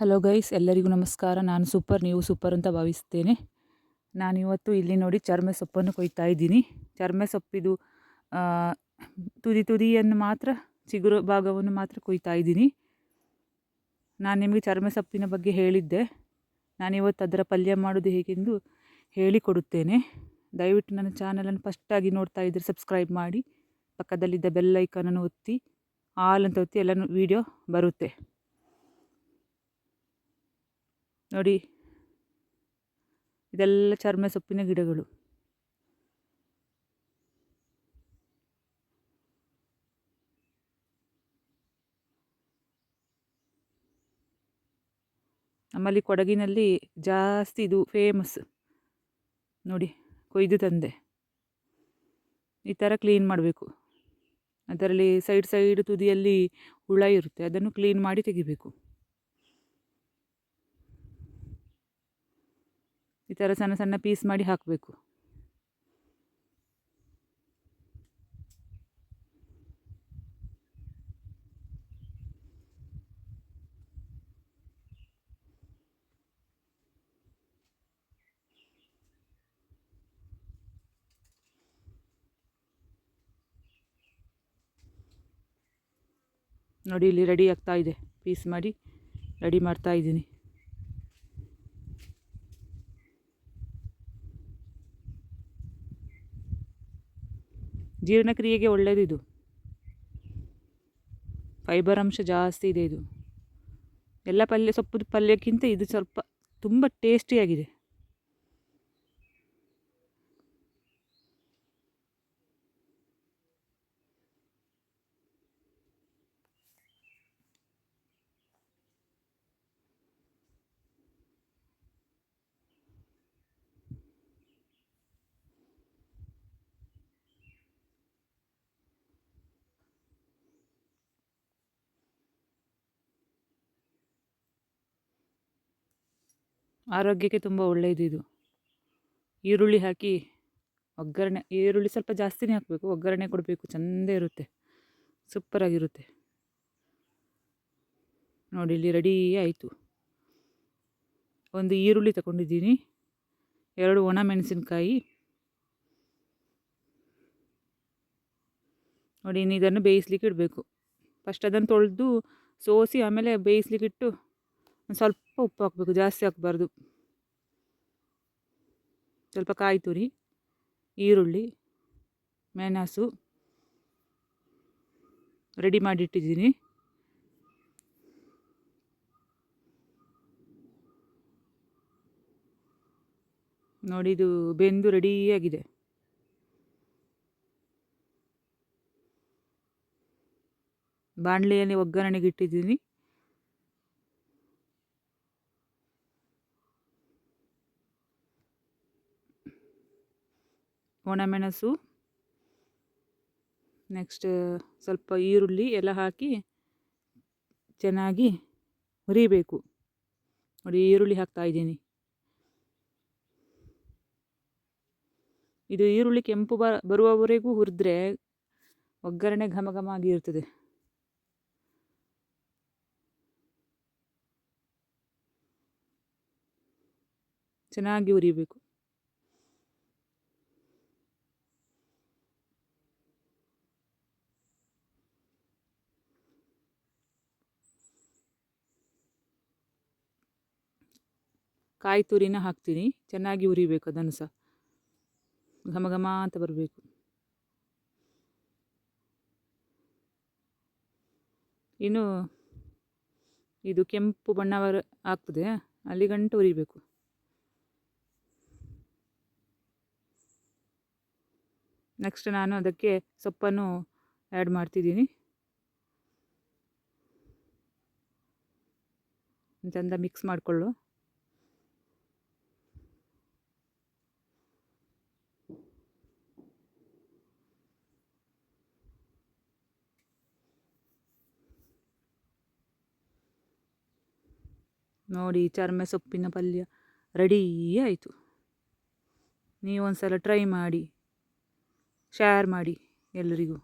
Hello guys ಎಲ್ಲರಿಗೂ ನಮಸ್ಕಾರ. ನಾನು ಸೂಪರ್, ನೀವು ಸೂಪರ್ ಅಂತ ಭಾವಿಸ್ತೇನೆ. ನಾನಿವತ್ತು ಇಲ್ಲಿ ನೋಡಿ ಚರ್ಮೆ ಸೊಪ್ಪನ್ನು ಕೊಯ್ತಾ ಇದ್ದೀನಿ. ಚರ್ಮೆ ಸೊಪ್ಪಿದು ತುದಿ ತುದಿಯನ್ನು ಮಾತ್ರ, ಚಿಗುರು ಭಾಗವನ್ನು ಮಾತ್ರ ಕೊಯ್ತಾ ಇದ್ದೀನಿ. ನಾನು ನಿಮಗೆ ಚರ್ಮೆ ಸೊಪ್ಪಿನ ಬಗ್ಗೆ ಹೇಳಿದ್ದೆ. ನಾನಿವತ್ತು ಅದರ ಪಲ್ಯ ಮಾಡೋದು ಹೇಗೆಂದು ಹೇಳಿಕೊಡುತ್ತೇನೆ. ದಯವಿಟ್ಟು ನನ್ನ ಚಾನಲನ್ನು ಫಸ್ಟಾಗಿ ನೋಡ್ತಾ ಇದ್ದರೆ ಸಬ್ಸ್ಕ್ರೈಬ್ ಮಾಡಿ. ಪಕ್ಕದಲ್ಲಿದ್ದ ಬೆಲ್ಲೈಕನನ್ನು ಒತ್ತಿ, ಆಲ್ ಅಂತ ಒತ್ತಿ ಎಲ್ಲನೂ ವೀಡಿಯೋ ಬರುತ್ತೆ. ನೋಡಿ. ಇದೆಲ್ಲ ಚರ್ಮ ಸೊಪ್ಪಿನ ಗಿಡಗಳು. ನಮ್ಮಲ್ಲಿ ಕೊಡಗಿನಲ್ಲಿ ಜಾಸ್ತಿ ಇದು ಫೇಮಸ್ ನೋಡಿ, ಕೊಯ್ದು ತಂದೆ. ಈ ಥರ ಕ್ಲೀನ್ ಮಾಡಬೇಕು. ಅದರಲ್ಲಿ ಸೈಡ್ ಸೈಡ್ ತುದಿಯಲ್ಲಿ ಹುಳ ಇರುತ್ತೆ, ಅದನ್ನು ಕ್ಲೀನ್ ಮಾಡಿ ತೆಗಿಬೇಕು. ಈ ಥರ ಸಣ್ಣ ಸಣ್ಣ ಪೀಸ್ ಮಾಡಿ ಹಾಕಬೇಕು. ನೋಡಿ, ಇಲ್ಲಿ ರೆಡಿ ಆಗ್ತಾ ಇದೆ. ಪೀಸ್ ಮಾಡಿ ರೆಡಿ ಮಾಡ್ತಾ ಇದ್ದೀನಿ. ಜೀರ್ಣಕ್ರಿಯೆಗೆ ಒಳ್ಳೆಯದು ಇದು. ಫೈಬರ್ ಅಂಶ ಜಾಸ್ತಿ ಇದೆ ಇದು. ಎಲ್ಲ ಪಲ್ಯ, ಸೊಪ್ಪು ಪಲ್ಯಕ್ಕಿಂತ ಇದು ಸ್ವಲ್ಪ ತುಂಬ ಟೇಸ್ಟಿಯಾಗಿದೆ. ಆರೋಗ್ಯಕ್ಕೆ ತುಂಬ ಒಳ್ಳೆಯದು ಇದು. ಈರುಳ್ಳಿ ಹಾಕಿ ಒಗ್ಗರಣೆ, ಈರುಳ್ಳಿ ಸ್ವಲ್ಪ ಜಾಸ್ತಿನೇ ಹಾಕಬೇಕು, ಒಗ್ಗರಣೆ ಕೊಡಬೇಕು, ಚೆಂದ ಇರುತ್ತೆ, ಸೂಪರಾಗಿರುತ್ತೆ. ನೋಡಿ, ಇಲ್ಲಿ ರೆಡಿ ಆಯಿತು. ಒಂದು ಈರುಳ್ಳಿ ತಗೊಂಡಿದ್ದೀನಿ, ಎರಡು ಒಣ ಮೆಣಸಿನಕಾಯಿ. ನೋಡಿ, ಇನ್ನು ಇದನ್ನು ಬೇಯಿಸ್ಲಿಕ್ಕೆ ಇಡಬೇಕು. ಫಸ್ಟ್ ಅದನ್ನು ತೊಳೆದು ಸೋಸಿ ಆಮೇಲೆ ಬೇಯಿಸ್ಲಿಕ್ಕೆ ಇಟ್ಟು ಸ್ವಲ್ಪ ಉಪ್ಪು ಹಾಕಬೇಕು, ಜಾಸ್ತಿ ಹಾಕಬಾರ್ದು. ಸ್ವಲ್ಪ ಕಾಯಿ ತುರಿ, ಈರುಳ್ಳಿ, ಮೆಣಸು ರೆಡಿ ಮಾಡಿಟ್ಟಿದ್ದೀನಿ. ನೋಡಿ ಇದು ಬೆಂದು ರೆಡಿಯಾಗಿದೆ ಬಾಣಲೆಯಲ್ಲಿ ಒಗ್ಗರಣೆಗೆ ಇಟ್ಟಿದ್ದೀನಿ. ಒಣಮೆಣಸು ನೆಕ್ಸ್ಟ್ ಸ್ವಲ್ಪ ಈರುಳ್ಳಿ ಎಲ್ಲ ಹಾಕಿ ಚೆನ್ನಾಗಿ ಹುರಿಬೇಕು. ನೋಡಿ ಈರುಳ್ಳಿ ಹಾಕ್ತಾ ಇದ್ದೀನಿ. ಇದು ಈರುಳ್ಳಿ ಕೆಂಪು ಬ, ಬರುವವರೆಗೂ ಹುರಿದ್ರೆ ಒಗ್ಗರಣೆ ಘಮ ಘಮ ಆಗಿ ಇರ್ತದೆ. ಚೆನ್ನಾಗಿ ಹುರಿಬೇಕು. ಕಾಯಿ ತುರಿನ ಹಾಕ್ತೀನಿ. ಚೆನ್ನಾಗಿ ಉರಿಬೇಕು ಅದನ್ನು ಸಹ. ಘಮ ಘಮ ಅಂತ ಬರಬೇಕು. ಇನ್ನು ಇದು ಕೆಂಪು ಬಣ್ಣ ಆಗ್ತದೆ. ಅಲ್ಲಿ ಗಂಟು ಉರಿಬೇಕು. ನೆಕ್ಸ್ಟ್ ನಾನು ಅದಕ್ಕೆ ಸೊಪ್ಪನ್ನು ಆ್ಯಡ್ ಮಾಡ್ತಿದ್ದೀನಿ. ಚಂದ ಮಿಕ್ಸ್ ಮಾಡಿಕೊಳ್ಳು. ನೋಡಿ ಚರ್ಮೆ ಸೊಪ್ಪಿನ ಪಲ್ಯ ರೆಡಿ ಆಯಿತು. ನೀವೊಂದು ಸಲ ಟ್ರೈ ಮಾಡಿ ಶೇರ್ ಮಾಡಿ ಎಲ್ಲರಿಗೂ.